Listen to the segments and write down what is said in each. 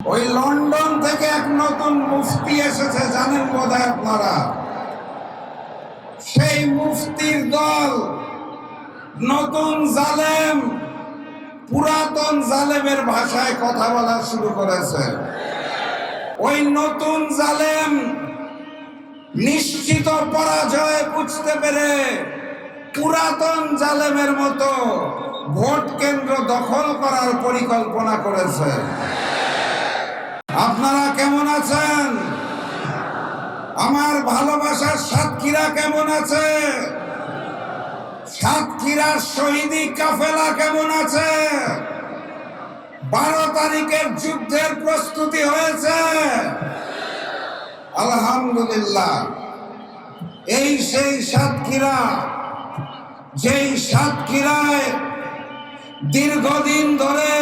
ওই লন্ডন থেকে এক নতুন মুফতি এসেছে, জানেন বোধ আপনারা? সেই মুফতির দল নতুন জালেম, পুরাতন জালেমের ভাষায় কথা বলা শুরু করেছে। ওই নতুন জালেম নিশ্চিত পরাজয় বুঝতে পেরে পুরাতন জালেমের মতো ভোট কেন্দ্র দখল করার পরিকল্পনা করেছে আপনারা কেমন আছেন আমার ভালোবাসার সাতক্ষীরা কেমন আছে? সাতক্ষীরার শহীদি কাফেলা কেমন আছে? বারো তারিখের যুদ্ধের প্রস্তুতি হয়েছে। আলহামদুলিল্লাহ। এই সেই সাতক্ষীরা, যেই সাতক্ষীরায় দীর্ঘদিন ধরে,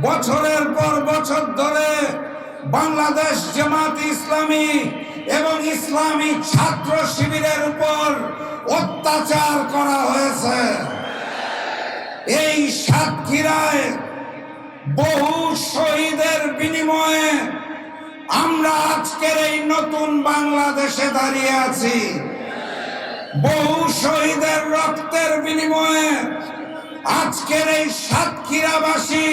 বছরের পর বছর ধরে বাংলাদেশ জামাত ইসলামী এবং ইসলামী ছাত্র শিবিরের উপর অত্যাচার করা হয়েছে। এই সাতক্ষীরায় বহু শহীদের বিনিময়ে আমরা আজকের এই নতুন বাংলাদেশে দাঁড়িয়ে আছি। বহু শহীদের রক্তের বিনিময়ে আজকের এই সাতক্ষীরাবাসী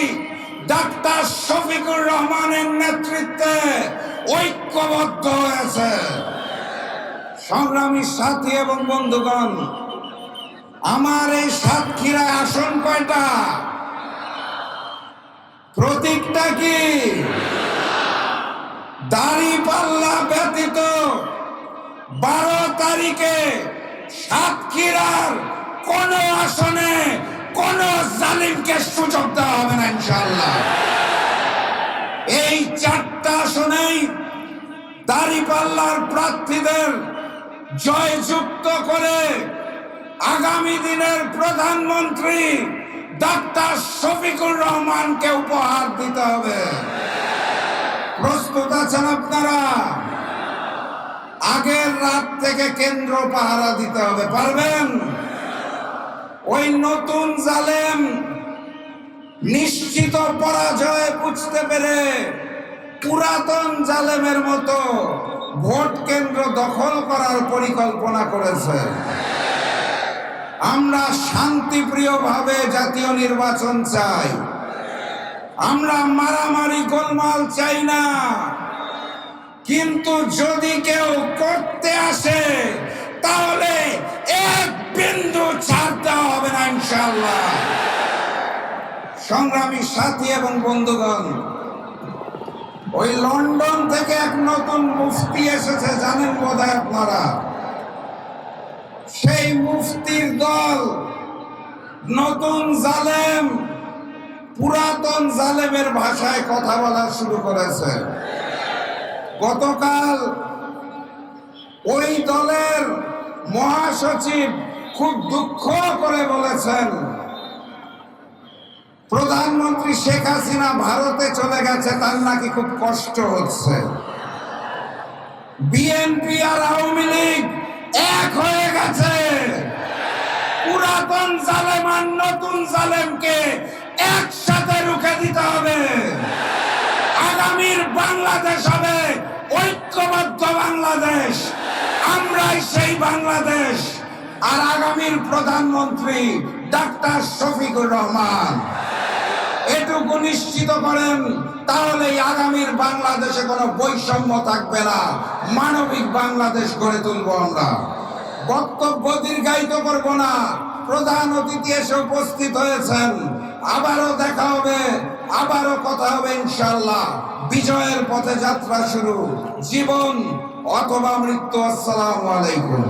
ডাক্তার শফিকুর রহমানের নেতৃত্বে ঐক্যবদ্ধ হয়েছে সংগ্রামী সাথী এবং বন্ধুগণ, আমার এই সাতক্ষীরায় আসন কয়টা? প্রতীকটা কি? দাড়ি পাল্লা ব্যতীত বারো তারিখে সাতক্ষীরার কোন আসনে কোন জালিমকে সুযোগ দেওয়া হবে না। দাড়িপাল্লার প্রার্থীদের জয়যুক্ত করে আগামী দিনের প্রধানমন্ত্রী ডাক্তার শফিকুর রহমানকে উপহার দিতে হবে। প্রস্তুত আছেন আপনারা? আগের রাত থেকে কেন্দ্র পাহারা দিতে হবে, পারবেন? ওই নতুন জালেম নিশ্চিত পরাজয় বুঝতে পেরে পুরাতন জালেমের মতো ভোট কেন্দ্র দখল করার পরিকল্পনা করেছে। আমরা শান্তিপ্রিয়ভাবে জাতীয় নির্বাচন চাই। আমরা মারামারি গোলমাল চাই না। কিন্তু যদি কেউ করতে আসে, তাহলে এক বিন্দু ছাড় দেওয়া হবে না ইনশাল্লাহ সংগ্রামী সাথী এবং বন্ধুগণ ওই লন্ডন থেকে এক নতুন মুফতি এসেছে, জানেন বোধ আপনারা? সেই মুফতির দল নতুন জালেম, পুরাতন জালেমের ভাষায় কথা বলা শুরু করেছে। গতকাল ওই দলের মহাসচিব খুব দুঃখ করে বলেছেন প্রধানমন্ত্রী শেখ হাসিনা ভারতে চলে গেছে, তার নাকি খুব কষ্ট হচ্ছে। বিএনপি আর আওয়ামী লীগ এক হয়ে গেছে। পুরাতন জালেম আর নতুন জালেমকে একসাথে রুখে দিতে হবে। আগামীর বাংলাদেশ হবে ঐক্যবদ্ধ বাংলাদেশ। আমরাই সেই বাংলাদেশ। আর আগামীর প্রধানমন্ত্রী ডাক্তার শফিকুর রহমান। এটুকু নিশ্চিত করেন, তাহলে আগামীর বাংলাদেশে কোনো বৈষম্য থাকবে না। মানবিক বাংলাদেশ গড়ে তুলব আমরা। বক্তব্য দীর্ঘায়িত করব না। প্রধান অতিথি এসে উপস্থিত হয়েছেন। আবারও দেখা হবে, আবারও কথা হবে ইনশাল্লাহ বিজয়ের পথে যাত্রা শুরু। জীবন অথবা মৃত্যু, আসসালামু আলাইকুম।